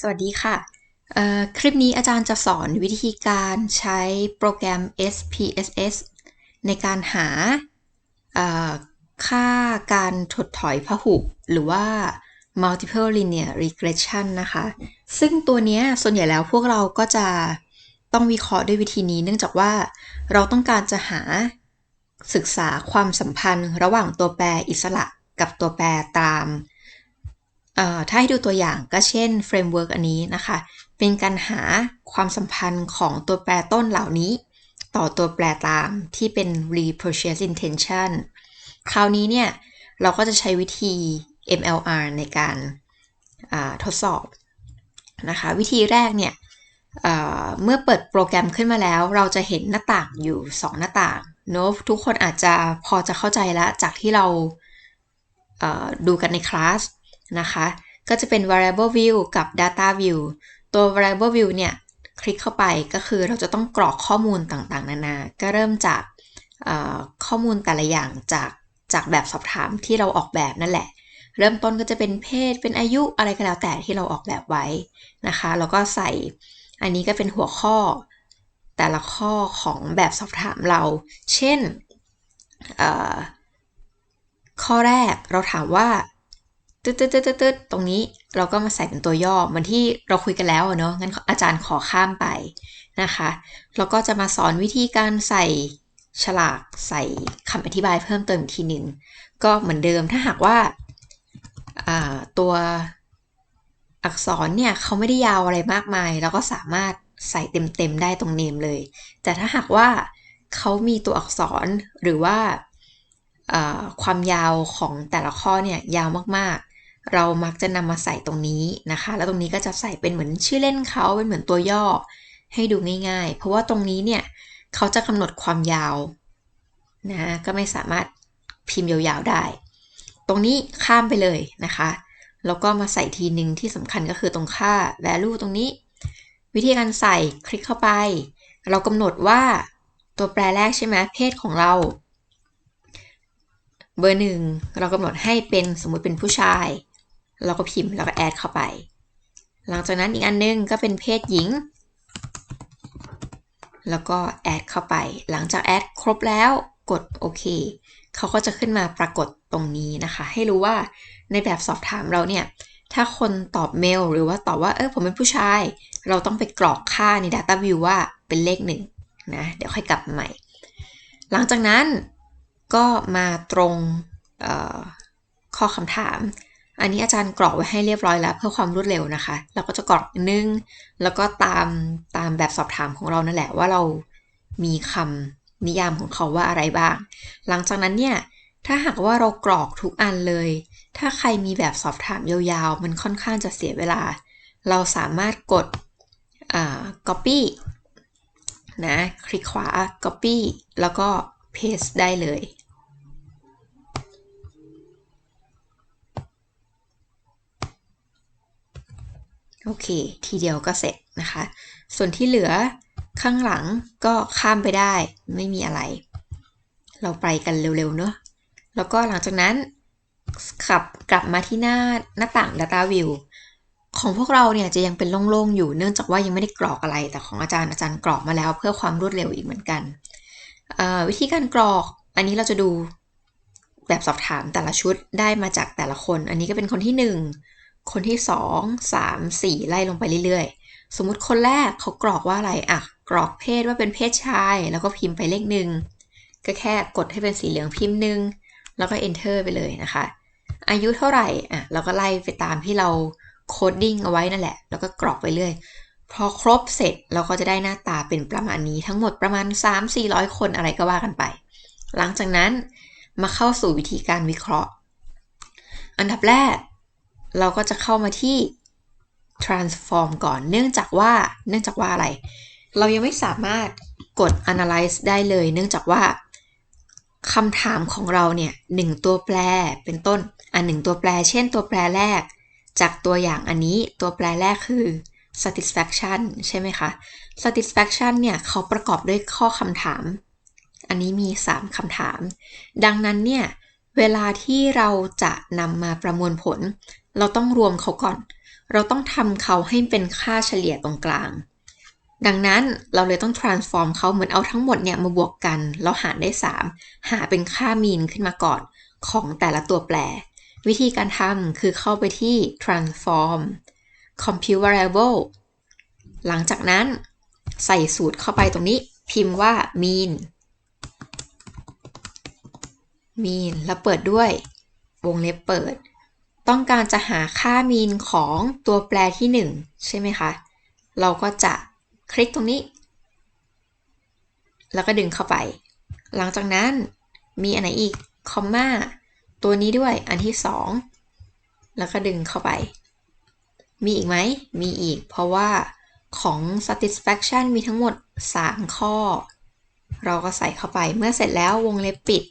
สวัสดีค่ะ คลิปนี้อาจารย์จะสอนวิธีการใช้โปรแกรม SPSS ในการหาค่าการถดถอยพหุ หรือว่า multiple linear regression นะคะ ซึ่งตัวนี้ส่วนใหญ่แล้วพวกเราก็จะต้องวิเคราะห์ด้วยวิธีนี้ เนื่องจากว่าเราต้องการจะหาศึกษาความสัมพันธ์ ระหว่างตัวแปรอิสระกับตัวแปรตาม ถ้าให้ดูตัวอย่างก็เช่นเฟรมเวิร์กอันนี้นะคะ เป็นการหาความสัมพันธ์ของตัวแปรต้นเหล่านี้ ต่อตัวแปรตามที่เป็น repurchase intention คราวนี้เนี่ย เราก็จะใช้วิธี MLR ในการทดสอบนะคะ วิธีแรกเนี่ยเเมื่อเปิดโปรแกรมขึ้นมาแล้ว เราจะเห็นหน้าต่างอยู่ 2 หน้าต่างเนอะทุกคนอาจจะพอจะเข้าใจแล้วจากที่เราดูกันในคลาส นะคะ ก็จะเป็น variable view กับ data view ตัว variable view เนี่ย คลิกเข้าไปก็คือเราจะต้องกรอกข้อมูลต่างๆ นานา ก็เริ่มจากข้อมูลแต่ละอย่างจากจากแบบสอบถามที่เราออกแบบนั่นแหละ เริ่มต้นก็จะเป็นเพศ เป็นอายุอะไรก็แล้วแต่ที่เราออกแบบไว้นะคะ แล้วก็ใส่อันนี้ก็เป็นหัวข้อแต่ละข้อของแบบสอบถามเรา เช่นข้อแรกเราถามว่า ตึ๊ดตึ๊ดตึ๊ดตึ๊ดตรงนี้เราก็มาใส่เป็นตัวย่อเหมือนที่เราคุยกันแล้วเนาะงั้นอาจารย์ขอข้ามไปนะคะแล้วก็จะมาสอนวิธีการใส่ฉลากใส่คำอธิบายเพิ่มเติมอีกทีหนึ่งก็เหมือนเดิมถ้าหากว่าตัวอักษรเนี่ยเขาไม่ได้ยาวอะไรมากมาย เราก็สามารถใส่เต็มๆได้ตรงเนมเลย แต่ถ้าหากว่าเขามีตัวอักษรหรือว่าความยาวของแต่ละข้อเนี่ยยาวมาก เรามักจะนำมาใส่ตรงนี้นะคะ แล้วตรงนี้ก็จะใส่เป็นเหมือนชื่อเล่นเขาเป็นเหมือนตัวย่อให้ดูง่าย ๆ เพราะว่าตรงนี้เนี่ยเขาจะกำหนดความยาวนะก็ไม่สามารถพิมพ์ยาวๆได้ ตรงนี้ข้ามไปเลยนะคะ แล้วก็มาใส่ทีหนึ่งที่สำคัญก็คือตรงค่า value ตรงนี้ วิธีการใส่คลิกเข้าไป เรากำหนดว่าตัวแปรแรกใช่ไหมเพศของเราเบอร์หนึ่งเรากำหนดให้เป็นสมมุติเป็นผู้ชาย เราก็พิมพ์แล้วก็แอดเข้าไป หลังจากนั้นอีกอันนึงก็เป็นเพศหญิง แล้วก็แอดเข้าไป หลังจากแอดครบแล้วกดโอเคเขาก็จะขึ้นมาปรากฏตรงนี้นะคะ ให้รู้ว่าในแบบสอบถามเราเนี่ย ถ้าคนตอบเมลหรือว่าตอบว่าเออผมเป็นผู้ชาย เราต้องไปกรอกค่าใน Data View ว่าเป็นเลขหนึ่งนะเดี๋ยวค่อยกลับมาใหม่ หลังจากนั้นก็มาตรงข้อคำถาม อันนี้อาจารย์กรอกไว้ให้เรียบร้อยแล้ว เพื่อความรวดเร็วนะคะ เราก็จะกรอกนึ่งแล้วก็ตามตามแบบสอบถามของเรานั่นแหละว่าเรามีคำนิยามของเขาว่าอะไรบ้าง หลังจากนั้นเนี่ยถ้าหากว่าเรากรอกทุกอันเลย ถ้าใครมีแบบสอบถามยาวๆ มันค่อนข้างจะเสียเวลา เราสามารถกด copy นะ คลิกขวา copy แล้วก็ paste ได้เลย โอเค ทีเดียวก็เสร็จนะคะ ส่วนที่เหลือข้างหลังก็ข้ามไปได้ไม่มีอะไร เราไปกันเร็วๆเนอะแล้วก็หลังจากนั้นขับกลับมาที่หน้าหน้าต่าง Data View ของพวกเราเนี่ยจะยังเป็นโล่งๆอยู่เนื่องจากว่ายังไม่ได้กรอกอะไร แต่ของอาจารย์อาจารย์กรอกมาแล้ว เพื่อความรวดเร็วอีกเหมือนกันวิธีการกรอกอันนี้เราจะดูแบบสอบถามแต่ละชุดได้มาจากแต่ละคน อันนี้ก็เป็นคนที่ 1 คนที่สองสามสี่ไล่ลงไปเรื่อยๆ สมมุติคนแรกเขากรอกว่าอะไรอะ กรอกเพศว่าเป็นเพศชาย แล้วก็พิมพ์ไปเลขหนึ่งก็แค่กดให้เป็นสีเหลืองพิมพ์หนึ่งแล้วก็ enter ไปเลยนะคะ อายุเท่าไหร่อะเราก็ไล่ไปตามที่เราโคดดิ้งเอาไว้นั่นแหละ แล้วก็กรอกไปเรื่อยพอครบเสร็จเราก็จะได้หน้าตาเป็นประมาณนี้ทั้งหมดประมาณ 3-400 คนอะไรก็ว่ากันไป หลังจากนั้นมาเข้าสู่วิธีการวิเคราะห์ อันดับแรก เราก็จะเข้ามาที่ transform ก่อน เนื่องจากว่า เนื่องจากว่าอะไร เรายังไม่สามารถกด analyze ได้เลย เนื่องจากว่าคำถามของเราเนี่ยหนึ่งตัวแปรเป็นต้น อันหนึ่งตัวแปร เช่นตัวแปรแรก จากตัวอย่างอันนี้ตัวแปรแรกคือ satisfaction ใช่ไหมคะ satisfaction เนี่ยเขาประกอบด้วยข้อคำถาม อันนี้มี 3คำถาม ดังนั้นเนี่ย เวลาที่เราจะนำมาประมวลผล เราต้องรวมเขาก่อน เราต้องทำเขาให้เป็นค่าเฉลี่ยตรงกลาง ดังนั้นเราเลยต้อง transform เขาเหมือนเอาทั้งหมดเนี่ยมาบวกกัน แล้วหารได้ 3 หาเป็นค่ามีนขึ้นมาก่อนของแต่ละตัวแปร วิธีการทำคือเข้าไปที่ transform compute variable หลังจากนั้นใส่สูตรเข้าไปตรงนี้ พิมพ์ว่า mean mean แล้วเปิดด้วย วงเล็บเปิด ต้องการจะหาค่า mean ของตัวแปรที่ 1 ใช่ไหมคะ เราก็จะคลิกตรงนี้ แล้วก็ดึงเข้าไป หลังจากนั้นมีอันไหนอีก คอมมาตัวนี้ด้วยอันที่ 2 แล้วก็ดึงเข้าไป มีอีกไหม มีอีก เพราะว่าของ satisfaction มีทั้งหมด 3 ข้อ เราก็ใส่เข้าไป เมื่อเสร็จแล้ววงเล็บปิด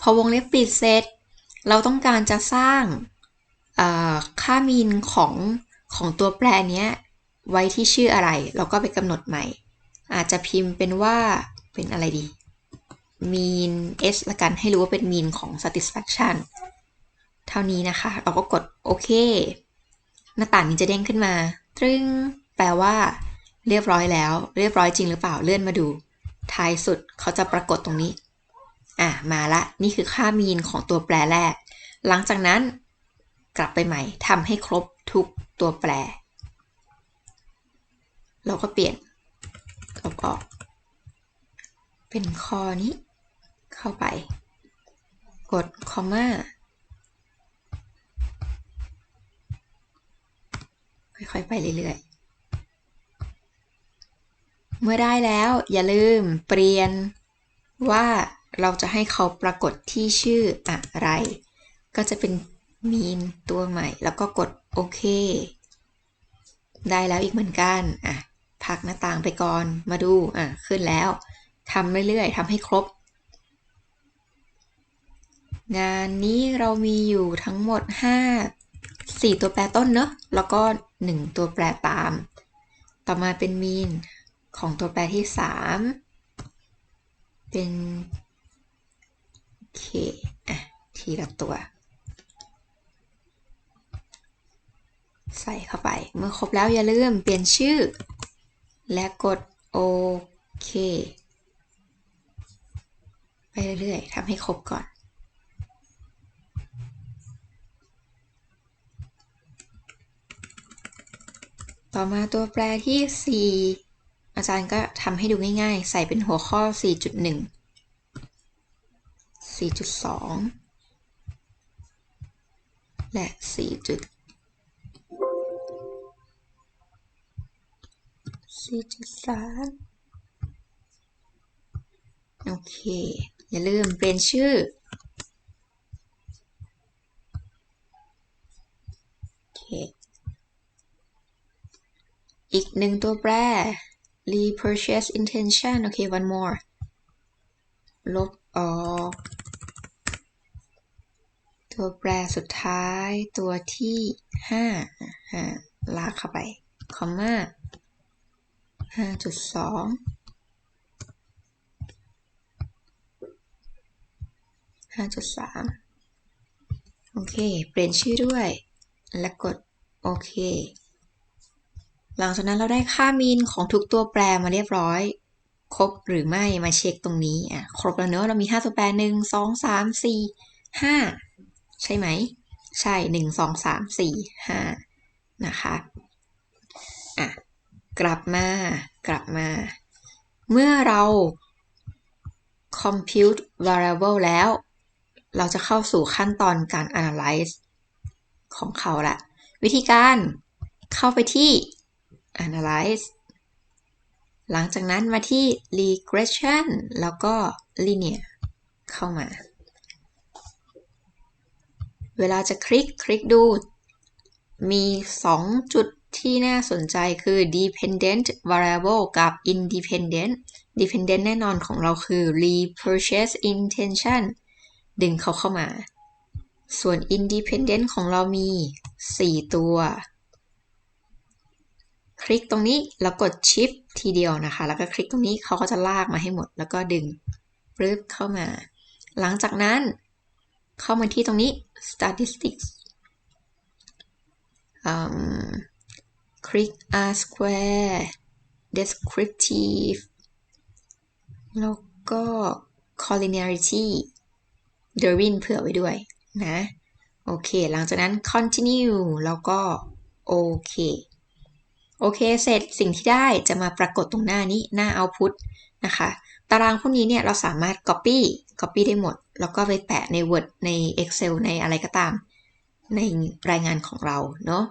พอวงเล็บปิดเสร็จ เราต้องการจะสร้างค่ามีนของของตัวแปรนี้ไว้ที่ชื่ออะไร เราก็ไปกำหนดใหม่ อาจจะพิมพ์เป็นว่าเป็นอะไรดี mean s ละกันให้รู้ว่าเป็น mean ของ satisfaction เท่านี้นะคะ เราก็กดโอเค หน้าต่างนี้จะเด้งขึ้นมา ตรึงแปลว่า เรียบร้อยแล้ว เรียบร้อยจริงหรือเปล่าเลื่อนมาดู ท้ายสุดเขาจะปรากฏตรงนี้ อะมาละนี่คือค่ามีนของตัวแปรแรก หลังจากนั้นกลับไปใหม่ทำให้ครบทุกตัวแปร เราก็เปลี่ยนลบออก เป็นข้อนี้ เข้าไป กดคอมมาค่อยๆไปเรื่อยๆ เมื่อได้แล้วอย่าลืมเปลี่ยนว่า เราจะให้เขาปรากฏที่ชื่ออะไร ก็จะเป็น mean ตัวใหม่ แล้วก็กดโอเค ได้แล้วอีกเหมือนกัน อะ พักหน้าต่างไปก่อน มาดู อะ ขึ้นแล้วทำเรื่อยๆทำให้ครบ งานนี้เรามีอยู่ทั้งหมด 5 4 ตัวแปรต้นเนอะ แล้วก็ 1 ตัวแปรตาม ต่อมาเป็นมีนของตัวแปรที่ 3 เป็น เคอะทีละตัว ใส่เข้าไป เมื่อครบแล้วอย่าลืมเปลี่ยนชื่อ และกดโอเคไปเรื่อยๆทำให้ครบก่อน ต่อมาตัวแปรที่ 4 อาจารย์ก็ทำให้ดูง่ายๆ ใส่เป็นหัวข้อ 4.1 4.2 และ 4. 4.3 โอเค อย่าลืมเปลี่ยนชื่อ โอเค อีกหนึ่งตัวแปร repurchase intention โอเค one more ลบออก ตัวแปรสุดท้ายตัวที่5ลากเข้าไป คอมมา5.2 5.3โอเค เปลี่ยนชื่อด้วย และกดโอเค หลังจากนั้นเราได้ค่ามีนของทุกตัวแปรมาเรียบร้อย ครบหรือไม่มาเช็คตรงนี้อะครบแล้วเนอะเรามี 5 ตัวแปร 1 2 3 4 5 ใช่ไหม ใช่1 2 3 4 5นะคะอะกลับมากลับมา เมื่อเรา compute variable แล้ว เราจะเข้าสู่ขั้นตอนการ analyze ของเขาละวิธีการเข้าไปที่ analyze หลังจากนั้นมาที่ regression แล้วก็ linear เข้ามา เวลาจะคลิกคลิกดู มี 2 จุดที่น่าสนใจคือ dependent variable กับ independent dependent แน่นอนของเราคือ repurchase intention ดึงเขาเข้ามา ส่วน independent ของเรามี 4 ตัว คลิกตรงนี้แล้วกด shift ทีเดียวนะคะ แล้วก็คลิกตรงนี้เขาก็จะลากมาให้หมด แล้วก็ดึงปึ๊บเข้ามา หลังจากนั้น เข้ามาที่ตรงนี้ statistics คลิก r square descriptive แล้วก็ collinearity เดวินเผื่อไว้ด้วยนะ โอเค หลังจากนั้น continue แล้วก็ โอเค โอเค เสร็จสิ่งที่ได้จะมาปรากฏตรงหน้านี้หน้า output นะคะ ตารางพวกนี้เนี่ยเราสามารถ copy copy ได้หมด แล้วก็ไปแปะใน Word ใน Excel ในอะไรก็ตาม ในรายงานของเราเนาะ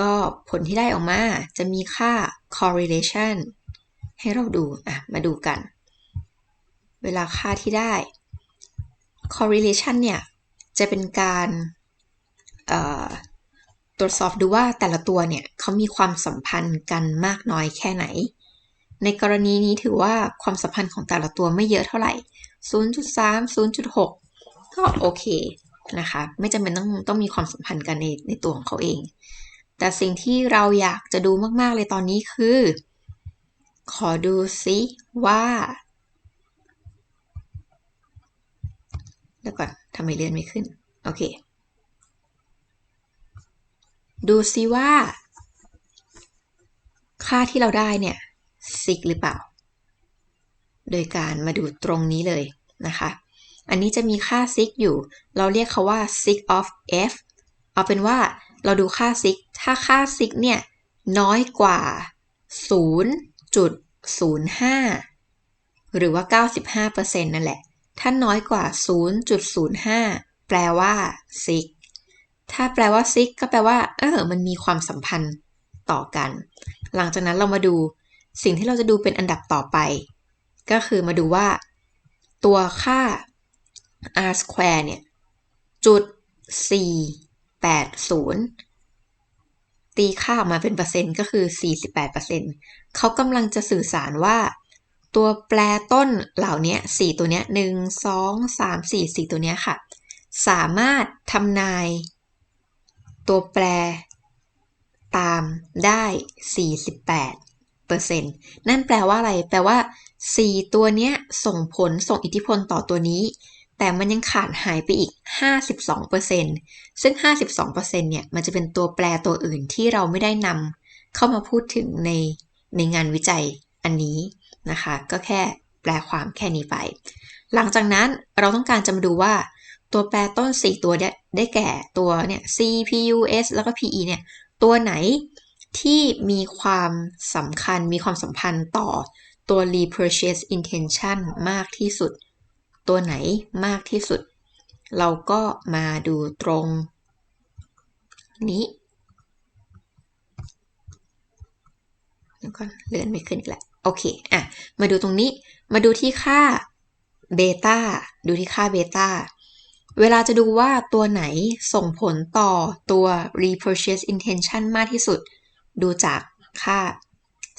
ก็ผลที่ได้ออกมาจะมีค่า correlation ให้เราดูอะมาดูกัน เวลาค่าที่ได้ correlation เนี่ยจะเป็นการตรวจสอบดูว่าแต่ละตัวเนี่ยเขามีความสัมพันธ์กันมากน้อยแค่ไหน ในกรณีนี้ถือว่าความสัมพันธ์ของแต่ละตัวไม่เยอะเท่าไหร่ 0.3 0.6 ก็โอเคนะคะ ไม่จำเป็นต้องต้องมีความสัมพันธ์กันในในตัวของเขาเอง แต่สิ่งที่เราอยากจะดูมากๆเลยตอนนี้คือ ขอดูซิว่าแล้วก่อนทำไมเลื่อนไม่ขึ้น โอเค ดูซิว่า ค่าที่เราได้เนี่ย ซิกหรือเปล่า โดยการมาดูตรงนี้เลยนะคะ อันนี้จะมีค่าซิกอยู่ เราเรียกเขาว่า sig of f เอาเป็นว่าเราดูค่าซิก ถ้าค่าซิกเนี่ยน้อยกว่า 0.05 หรือว่า 95%นั่นแหละ ถ้าน้อยกว่า 0.05 แปลว่าซิก ถ้าแปลว่าซิกก็แปลว่า เออ มันมีความสัมพันธ์ต่อกัน หลังจากนั้นเรามาดูสิ่งที่เราจะดูเป็นอันดับต่อไป ก็คือมาดูว่า ตัวค่า r square เนี่ยจุด480 ตีค่าออกมาเป็นเปอร์เซ็นต์ก็คือ 48%เขากำลังจะสื่อสารว่า ตัวแปรต้นเหล่านี้4ตัวนี้1 2 3 4 4 ตัวนี้ค่ะ สามารถทำนาย ตัวแปรตามได้ 48 ปอร์เซ็นต์นั่นแปลว่าอะไร แปลว่า 4 ตัวนี้ส่งผลส่งอิทธิพลต่อตัวนี้ แต่มันยังขาดหายไปอีก 52%ซึ่ง 52%เนี่ยมันจะเป็นตัวแปรตัวอื่นที่เราไม่ได้นำเข้ามาพูดถึงในในงานวิจัยอันนี้นะคะ ก็แค่แปลความแค่นี้ไป หลังจากนั้นเราต้องการจะมาดูว่าตัวแปรต้น 4 ตัวได้แก่ตัวเนี่ย C P U S แล้วก็ P E เนี่ย ตัวไหน ที่มีความสำคัญมีความสัมพันธ์ต่อตัว repurchase intention มากที่สุด ตัวไหนมากที่สุด เราก็มาดูตรงนี้แล้วก็เลื่อนไม่ขึ้นอีกแล้วโอเคอะมาดูตรงนี้ มาดูที่ค่าเบต้าดูที่ค่าเบต้าเวลาจะดูว่าตัวไหนส่งผลต่อตัว repurchase intention มากที่สุด ดูจากค่า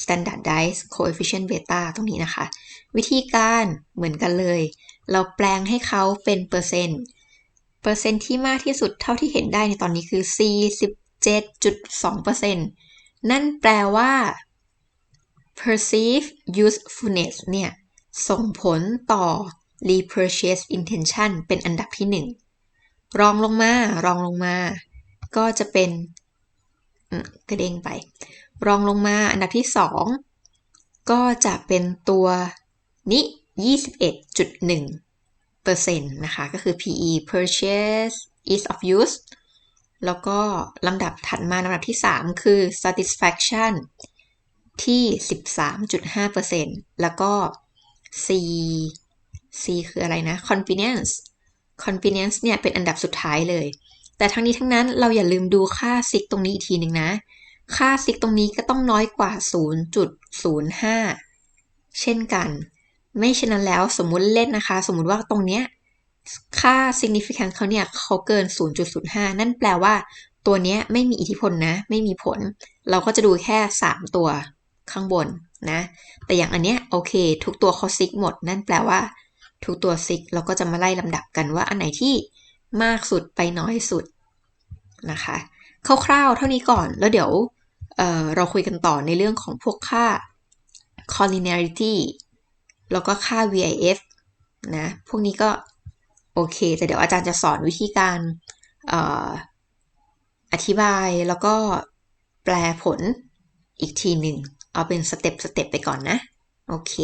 standardized coefficient beta ตรงนี้นะคะ วิธีการเหมือนกันเลย เราแปลงให้เขาเป็นเปอร์เซ็นต์ เปอร์เซ็นต์ที่มากที่สุดเท่าที่เห็นได้ในตอนนี้คือ 47.2%นั่นแปลว่า perceive usefulness เนี่ย ส่งผลต่อ repurchase intention เป็นอันดับที่ 1 รองลงมารองลงมา ก็จะเป็น กระเด้งไป รองลงมาอันดับที่ 2 ก็จะเป็นตัวนี้21.1เปอร์เซ็นต์นะคะ ก็คือ PE purchase ease of use แล้วก็ลำดับถัดมาลำดับที่ 3 คือ satisfaction ที่ 13.5%แล้วก็ C C คืออะไรนะ convenience convenience เนี่ยเป็นอันดับสุดท้ายเลย แต่ทั้งนี้ทั้งนั้นเราอย่าลืมดูค่าซิกตรงนี้อีกทีหนึ่งนะ ค่าซิกตรงนี้ก็ต้องน้อยกว่า 0.05 เช่นกัน ไม่เช่นนั้นแล้วสมมุติเล่นนะคะ สมมุติว่าตรงเนี้ยค่า significance เขาเนี่ยเขาเกิน 0.05 นั่นแปลว่า ตัวเนี้ยไม่มีอิทธิพลนะ ไม่มีผล เราก็จะดูแค่ 3 ตัวข้างบนนะ แต่อย่างอันเนี้ยโอเค ทุกตัวเขาซิกหมด นั่นแปลว่า ทุกตัวซิกเราก็จะมาไล่ลำดับกันว่าอันไหนที่ มากสุดไปน้อยสุดนะคะคร่าวๆเท่านี้ก่อนแล้วเดี๋ยวเเราคุยกันต่อในเรื่องของพวกค่า collinearity แล้วก็ค่า VIF นะ พวกนี้ก็โอเค แต่เดี๋ยวอาจารย์จะสอนวิธีการออธิบายแล้วก็แปลผลอีกทีหนึ่ง เอาเป็นสเต็ปสเต็ปไปก่อนนะ โอเค